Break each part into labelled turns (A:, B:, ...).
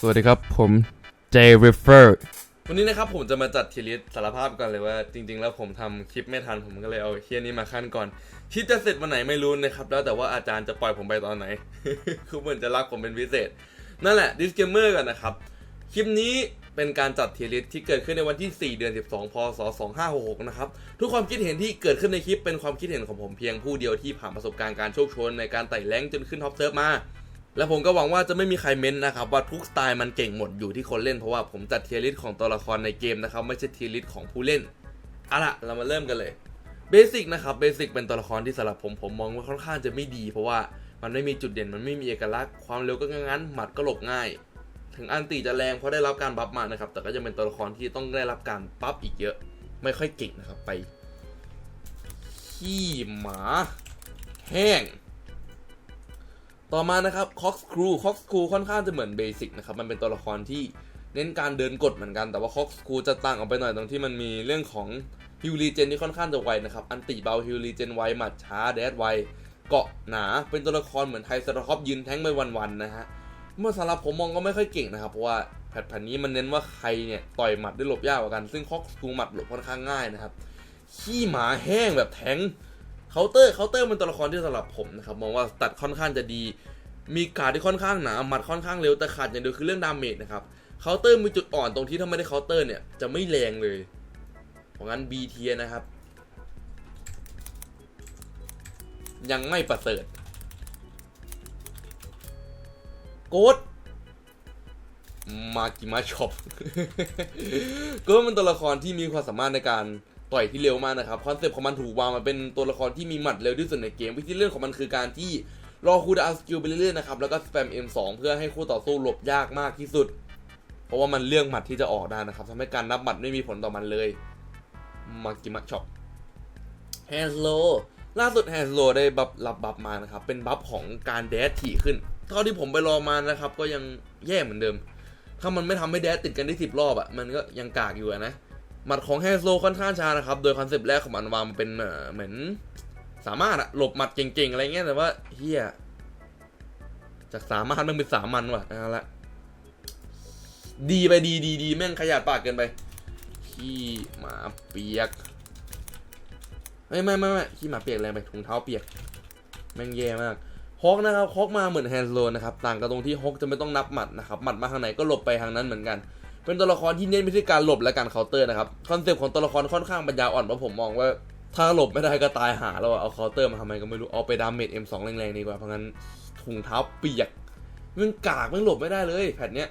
A: สวัสดีครับผม J Refer
B: วันนี้นะครับผมจะมาจัดทีลิสสารภาพกันเลยว่า จริง ๆ แล้วผมทำคลิปไม่ทันผมก็เลยเอาเฮียนี้มาขั้นก่อนคลิปจะเสร็จวันไหนไม่รู้นะครับ แล้วแต่ว่าอาจารย์จะปล่อยผมไปตอนไหน คือเหมือนจะรักผมเป็นพิเศษ นั่นแหละ disclaimer กันนะครับ คลิปนี้เป็นการจัดทีลิสที่เกิดขึ้นในวันที่ 4 เดือน 12 พศ 2566 นะครับ ทุกความคิดเห็นที่เกิดขึ้นในคลิปเป็นความคิดเห็นของผมเพียงผู้เดียวที่ผ่านประสบการณ์การโชคโชนในการไต่แรงจนขึ้นท็อปเซิร์ฟมา และผมก็หวังว่าจะไม่มีใครเม้นนะครับว่าทุกสไตล์มันเก่งหมดอยู่ที่คนเล่นเพราะว่าผมจัดเทียร์ลิสของตัวละครในเกมนะครับไม่ใช่เทียร์ลิสของผู้เล่นเอาละเรามาเริ่มกันเลยเบสิกนะครับเบสิกเป็นตัวละครที่สำหรับผมผมมองว่าค่อนข้างจะไม่ดี เพราะว่ามันไม่มีจุดเด่นมันไม่มีเอกลักษณ์ความเร็วก็งั้นหมัดก็หลบง่าย ถึงอันตีจะแรงเพราะได้รับการบัฟมานะครับแต่ก็จะเป็นตัวละครที่ต้องได้รับการบัฟอีกเยอะ ไม่ค่อยเก่งนะครับไปขี้หมา แห้ง ต่อมานะครับคอกสครูคอกสครูค่อนข้างจะเหมือนเบสิกนะครับ มันเป็นตัวละครที่เน้นการเดินกดเหมือนกัน แต่ว่าคอกสครูจะต่างออกไปหน่อยตรงที่มันมีเรื่องของฮิวรีเจนที่ค่อนข้างจะไวนะครับ อันติเบาฮิวรีเจนไวหมัดช้าแดดไว เกาะหนา เป็นตัวละครเหมือนไทสตาร์คอปยืนแท้งไปวันๆนะฮะ เมื่อสำหรับผมมองก็ไม่ค่อยเก่งนะครับ เพราะว่าแพทแผ่นนี้มันเน้นว่าใครเนี่ยต่อยหมัดได้หลบยากกว่ากัน ซึ่งคอกสครูหมัดหลบค่อนข้างง่ายนะครับ ขี้หมาแห้งแบบแทง เคาน์เตอร์เคาน์เตอร์เป็นตัวละครที่สำหรับผมนะครับมองว่าตัดค่อนข้างจะดี มีการดที่ค่อนข้างหนาหมัดค่อนข้างเร็วแต่ขาดอย่างเดียวคือเรื่องดาเมจนะครับเคาน์เตอร์มีจุดอ่อนตรงที่ถ้าไม่ได้เคาน์เตอร์เนี่ยจะไม่แรงเลยเพราะงั้น B เทียนะครับ ยังไม่ประเสริฐโกดมากิมาช็อปก็เป็นตัวละครที่มีความสามารถในการ ต่อยที่เร็วมากนะครับคอนเซปต์ของมันถูกวางมาเป็นตัวละครที่มีหมัดเร็วที่สุดในเกม วิธีเล่นของมันคือการที่รอคูดาวสกิลไปเรื่อยๆนะครับแล้วก็สแปม M2 เพื่อให้คู่ต่อสู้หลบยากมากที่สุด เพราะว่ามันเลื่อกหมัดที่จะออกได้นะครับทำให้การนับหมัดไม่มีผลต่อมันเลยมากิมักช็อปแฮนโลล่าสุดแฮนโลได้บัฟรับบัฟมานะครับเป็นบัฟของการแดดถี่ขึ้นเท่าที่ผมไปรอมานะครับก็ยังแย่เหมือนเดิม ถ้ามันไม่ทำให้แดดติดกันได้สิบรอบอะ่ะมันก็ยังกากอยู่นะ หมัดของแฮนโลค่อนข้างช้านะครับ โดยคอนเซปต์แรกของมันวางเป็นเหมือน สามารถอะหลบหมัดเก่งๆ อะไรเงี้ยแต่ว่าเฮียจากสามารถมันเป็นสามัญว่ะเอาละดีไปดีดีดีแม่งขยาดปากเกินไปขี้หมาเปียกไม่ไม่ไม่ไม่ขี้หมาเปียกแรงไปถุงเท้าเปียกแม่งแย่มากฮอกนะครับฮอกมาเหมือนแฮนด์โลนะครับต่างกันตรงที่ฮอกจะไม่ต้องนับหมัดนะครับหมัดมาทางไหนก็หลบไปทางนั้นเหมือนกัน เป็นตัวละครที่เน้นไปที่การหลบและการเคาน์เตอร์นะครับคอนเซปต์ของตัวละครค่อนข้างปัญญาอ่อนเพราะผมมองว่าถ้าหลบไม่ได้ก็ตายหาแล้วเอาเคาน์เตอร์มาทำไมก็ไม่รู้เอาไปดาเมจ M2 แรงๆดีกว่าเพราะงั้นถุงเท้าเปียกมันกากมันหลบไม่ได้เลยแพทเนี้ย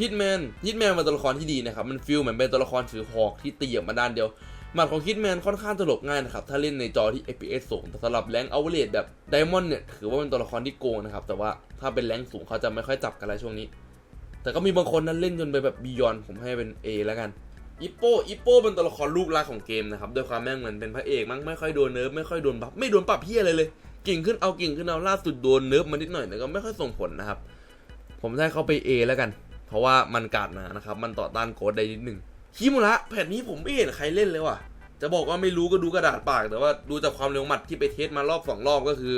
B: ฮิตแมนฮิตแมนเป็นตัวละครที่ดีนะครับมันฟิลเหมือนเป็นตัวละครถือหอกที่ตีออกมาด้านเดียวหมัดของฮิตแมนค่อนข้างจะหลบง่ายนะครับถ้าเล่นในจอที่ FPS สูงแต่สำหรับแรงเอาเวทแบบไดมอนด์เนี่ยถือว่าเป็นตัวละครที่โกงนะครับแต่ว่าถ้าเป็นแรงสูงเขาจะไม่ค่อยจับกันแล้วช่วงนี้ แต่ก็มีบางคนนั้นเล่นจนไปแบบบียอนผมให้เป็น A แล้วกันอิปโปอิปโปเป็นตัวละครลูกรักของเกมนะครับด้วยความแม่งเหมือนเป็นพระเอกมั้งไม่ค่อยโดนเนิร์ฟไม่ค่อยโดนบัฟไม่โดนปรับเพี้ยอะไรเลยเก่งขึ้นเอาเก่งขึ้นเอาล่าสุดโดนเนิร์ฟมานิดหน่อยแต่ก็ไม่ค่อยส่งผลนะครับ ผมให้เขาไป A แล้วกัน เพราะว่ามันกาดหนานะครับมันต่อต้านโค้ดได้นิดหนึ่งคิมุระแผ่นนี้ผมไม่เห็นใครเล่นเลยว่ะจะบอกว่าไม่รู้ก็ดูกระดาษปาก แต่ว่าดูจากความเร็วหมัดที่ไปเทสมารอบสองรอบก็คือ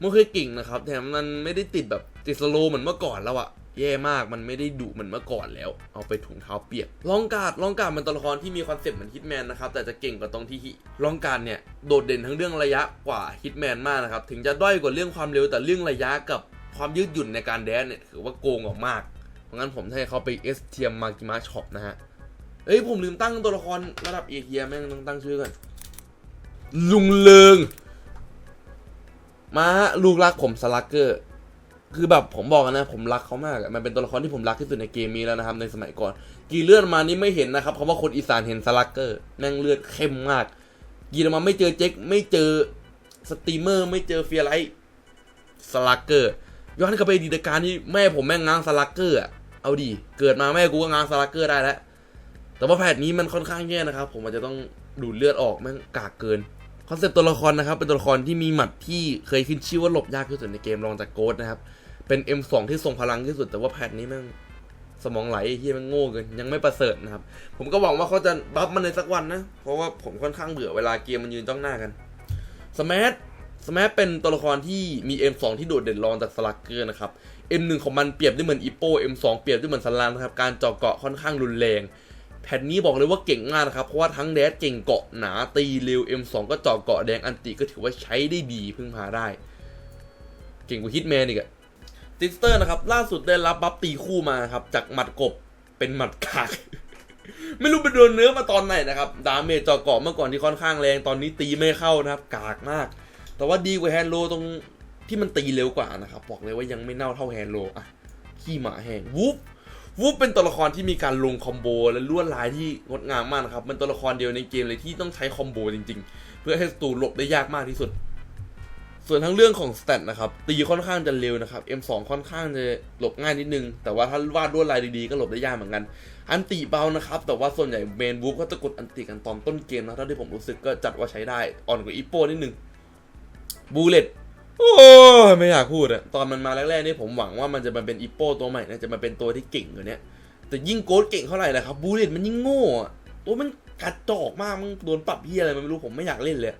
B: มันเคยเก่งนะครับแถมมันไม่ได้ติดแบบติดสโลเหมือนเมื่อก่อนแล้วอะ แย่มากมันไม่ได้ดุเหมือนเมื่อก่อนแล้ว เอาไปถุงเท้าเปียกลองการ์ดลองการ์ดเป็นตัวละครที่มีคอนเซ็ปต์เหมือนฮิตแมนนะครับแต่จะเก่งกว่าตรงที่ลองการ์ดเนี่ยโดดเด่นทั้งเรื่องระยะกว่าฮิตแมนมากนะครับถึงจะด้อยกว่าเรื่องความเร็วแต่เรื่องระยะกับความยืดหยุ่นในการแดนเนี่ยถือว่าโกงออกมากเพราะงั้นผมให้เขาไปเอสเทียมมากิมาช็อปนะฮะเอ้ยผมลืมตั้งตัวละครระดับเอเทียแม่งต้องตั้งชื่อก่อนลุงเลิงมาลูกรักผมสลักเกอร์ คือแบบผมบอกกันนะผมรักเขามากมันเป็นตัวละครที่ผมรักที่สุดในเกมนี้แล้วนะครับในสมัยก่อน กีเลือดมานี่ไม่เห็นนะครับเพราะว่าคนอีสานเห็นสลักเกอร์แม่งเลือดเข้มมาก กีออกมาไม่เจอเจ๊กไม่เจอสตรีมเมอร์ไม่เจอเฟียร์ไลท์สลักเกอร์ย้อนกลับไปดีตการที่แม่ผมแม่งง้างสลักเกอร์อะเอาดี เกิดมาแม่กูก็ง้างสลักเกอร์ได้แล้วแต่ว่าแพทนี้มันค่อนข้างแย่นะครับ ผมอาจจะต้องดูดเลือดออกแม่งกากเกินคอนเซ็ปต์ตัวละครนะครับเป็นตัวละครที่มีหมัดที่เคยขึ้นชื่อว่าหลบยากที่สุดในเกมรองจากโกดนะครับ เป็น M2 ที่ทรงพลังที่สุดแต่ว่าแพทนี้แม่งสมองไหลเฮียแมันโง่เกินยังไม่ประเสริฐนะครับ ผมก็หวังว่าเขาจะบัฟมันในสักวันนะ เพราะว่าผมค่อนข้างเบื่อเวลาเกมมันยืนจ้องหน้ากันสมัทสมัทเป็นตัวละครที่มี M2 ที่โดดเด่นรองจากสลักเกอร์นะครับ M1 ของมันเปรียบได้เหมือนอีโป M2 เปรียบได้เหมือนสลานนะครับการเจาะเกาะค่อนข้างรุนแรง แผ่นนี้บอกเลยว่าเก่งมากนะครับ เพราะว่าทั้งแดดเก่งเกาะหนาตีเร็ว M2 ก็เจาะเกาะแดงอันติก็ถือว่าใช้ได้ดีพึ่งพาได้ เก่งกว่าฮิตแมนอีกอะ ติสเตอร์นะครับ ล่าสุดได้รับบัฟตีคู่มาครับ จากหมัดกบเป็นหมัดกาก ไม่รู้ไปโดนเนื้อมาตอนไหนนะครับ ดาเมจจาะเกาะเมื่อก่อนที่ค่อนข้างแรงตอนนี้ตีไม่เข้านะครับ กากมาก แต่ว่าดีกว่าแฮนโลตรงที่มันตีเร็วกว่านะครับ บอกเลยว่ายังไม่เน่าเท่าแฮนโลอะขี้หมาแห้งวูฟวูฟเป็นตัวละครที่มีการลงคอมโบและลวดลายที่งดงามมากนะครับมันตัวละครเดียวในเกมเลยที่ต้องใช้คอมโบจริง ๆ เพื่อให้ศัตรูหลบได้ยากมากที่สุด ส่วนทั้งเรื่องของสเตตนะครับตีค่อนข้างจะเร็วนะครับ M2 ค่อนข้างจะหลบง่ายนิดนึง แต่ว่าถ้าวาดลวดลายดีๆก็หลบได้ยากเหมือนกัน อันติเบานะครับ แต่ว่าส่วนใหญ่เมนบูฟก็จะกดอันติกันตอนต้นเกมนะเท่าที่ผมรู้สึกก็จัดว่าใช้ได้ อ่อนกว่าอีโป้นิดนึงบูเลตโอ้ไม่อยากพูดอะตอนมันมาแรกๆนี่ผมหวังว่ามันจะมาเป็นอีโป้ตัวใหม่นะจะมาเป็นตัวที่เก่งกว่านี้แต่ยิ่งโกดเก่งเท่าไหร่แหละครับบูเลตมันยิ่งโง่อะตัวมันกระจอกมากมันโดนปรับเฮียอะไรมันไม่รู้ผมไม่อยากเล่นเลย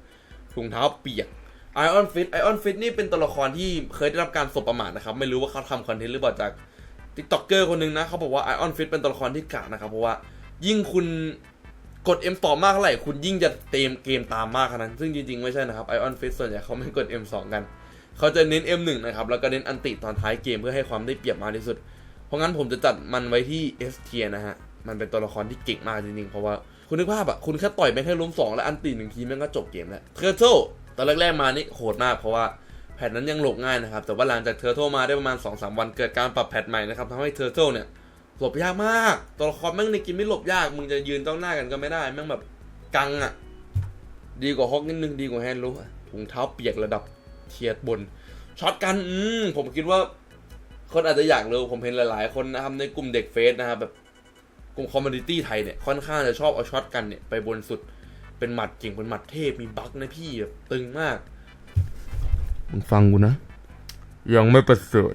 B: ถุงเท้าเปียก ไอออนฟิตไอออนฟิตนี่เป็นตัวละครที่เคยได้รับการสบประมาทนะครับ ไม่รู้ว่าเขาทำคอนเทนต์หรือเปล่าจากทิกต็อกเกอร์คนหนึ่งนะเขาบอกว่าไอออนฟิตเป็นตัวละครที่กากนะครับ เพราะว่ายิ่งคุณกด M ต่อมากเท่าไหร่ คุณยิ่งจะเต็มเกมตามมากขนาดนั้นซึ่งจริงๆ ไม่ใช่นะครับไอออนฟิตส่วนใหญ่เขาไม่กด M2 กันเขาจะเน้น M1 นะครับ แล้วก็เน้นอันติตอนท้ายเกมเพื่อให้ความได้เปรียบมากที่สุด เพราะงั้นผมจะจัดมันไว้ที่ S tier นะฮะมันเป็นตัวละครที่เก่งมากจริงๆเพราะว่าคุณนึกภาพอะคุณแค่ต่อยแม่งให้ล้มสองแล้วอันติหนึ่งทีแม่งก็จบเกมแล้วเทอร์เทล อนแรกๆมานี่โหดมากเพราะว่าแพทนั้นยังหลบง่ายนะครับ แต่ว่าหลังจากเทอร์เทลมาได้ประมาณ 2-3 วันเกิดการปรับแพทใหม่นะครับทำให้เทอร์เทลเนี่ยหลบยากมาก ตัวละครแม่งในเกมไม่หลบยาก มึงจะยืนจ้องหน้ากันก็ไม่ได้ แม่งแบบกังอะดีกว่าฮอกนิดนึง ดีกว่าแฮนด์ลูกอะถุงเท้าเปียกระดับเทียดบน ช็อตกัน อืม ผมคิดว่า คนอาจจะอยากรู้ผมเห็นหลายๆ คนนะครับ ในกลุ่มเด็กเฟสนะครับแบบกลุ่มคอมมูนิตี้ไทยเนี่ย ค่อนข้างจะชอบเอาช็อตกันเนี่ย ไปบนสุด เป็นหมัดเก่งเป็นหมัดเทพมีบั๊กนะพี่แบบตึงมาก
A: มึงฟังกูนะ ยังไม่ประเสริฐ